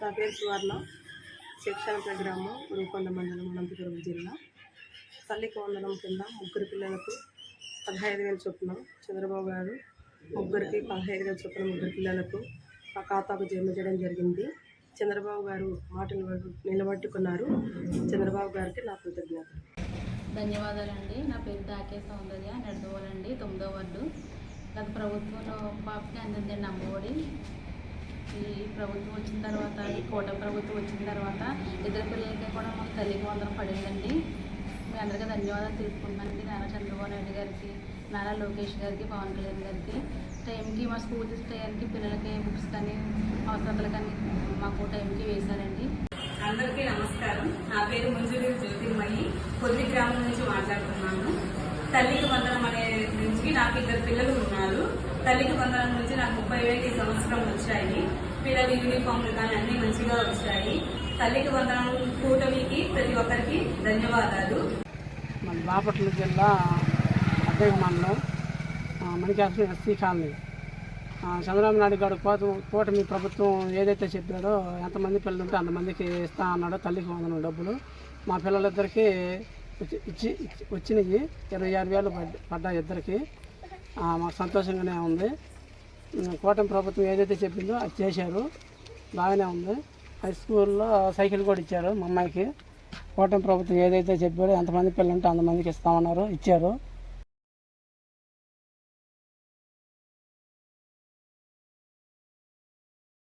నా పేరు సువర్ణ. శిక్షణ గ్రామం రూపొంద మండలం అనంతపురం జిల్లా. తల్లికి వందనం కింద ముగ్గురు పిల్లలకు పదహైదు వేలు చొప్పున చంద్రబాబు గారు ముగ్గురికి పదహైదు వేలు చొప్పున ముగ్గురు పిల్లలకు ఆ ఖాతాకు జమ చేయడం జరిగింది. చంద్రబాబు గారు మాటలు నిలబట్టుకున్నారు నిలబెట్టుకున్నారు. చంద్రబాబు గారికి నా కృతజ్ఞతలు. ధన్యవాదాలండి. నా పేరు దాకే సౌందర్య నడదవోలండి తొమ్మిదో వార్డు. గత ప్రభుత్వంలో పాపకి అందిందండి అమ్మఒడి ఈ ప్రభుత్వం వచ్చిన తర్వాత ఈ కోట ప్రభుత్వం వచ్చిన తర్వాత ఇద్దరు పిల్లలకి కూడా మాకు తల్లికి వందరం పడిందండి. మీ అందరికీ ధన్యవాదాలు తెలుపుకుంటున్నానండి. నారా చంద్రబాబు నాయుడు గారికి నారా లోకేష్ గారికి పవన్ కళ్యాణ్ గారికి. టైంకి మా స్కూల్ టైంకి పిల్లలకి బుక్స్ కానీ అవసరాలు కానీ మాకు టైంకి వేశారండి. అందరికీ నమస్కారం. నా పేరు మంజురి జ్యోతిర్మయి. కొద్ది గ్రామం నుంచి మాట్లాడుతున్నాను. తల్లికి వందనం అనే నుంచి నాకు ఇద్దరు పిల్లలు ఉన్నారు. తల్లికి వందనం నుంచి నాకు ముప్పై వేలు ఈ సంవత్సరం వచ్చాయి. పిల్లల యూనిఫామ్లు కానీ అన్ని మంచిగా వచ్చాయి. తల్లికి వందనం కూటమికి ప్రతి ఒక్కరికి ధన్యవాదాలు. మన బాపట్ల జిల్లా అద్దె మండలం మణికాశ్వరం ఎస్సీ కాలనీ. చంద్రబాబు నాయుడు గారు కోత కూటమి ప్రభుత్వం ఏదైతే చెప్పాడో ఎంతమంది పిల్లలు ఉంటే అంతమందికి ఇస్తా అన్నాడో తల్లికి వందనం డబ్బులు. మా పిల్లలిద్దరికీ ఇచ్చి- ఇచ్చి వచ్చినాయి. ఇరవై ఆరు వేలు పడ్డ- పడ్డాయి ఇద్దరికి. మాకు సంతోషంగానే ఉంది. కూటమి ప్రభుత్వం ఏదైతే చెప్పిందో అది చేశారు. బాగానే ఉంది. హై స్కూల్లో సైకిల్ కూడా ఇచ్చారు మా అమ్మాయికి. కూటమి ప్రభుత్వం ఏదైతే చెప్పారో ఎంతమంది పిల్లలు ఉంటే అంతమందికి ఇస్తామన్నారు ఇచ్చారు.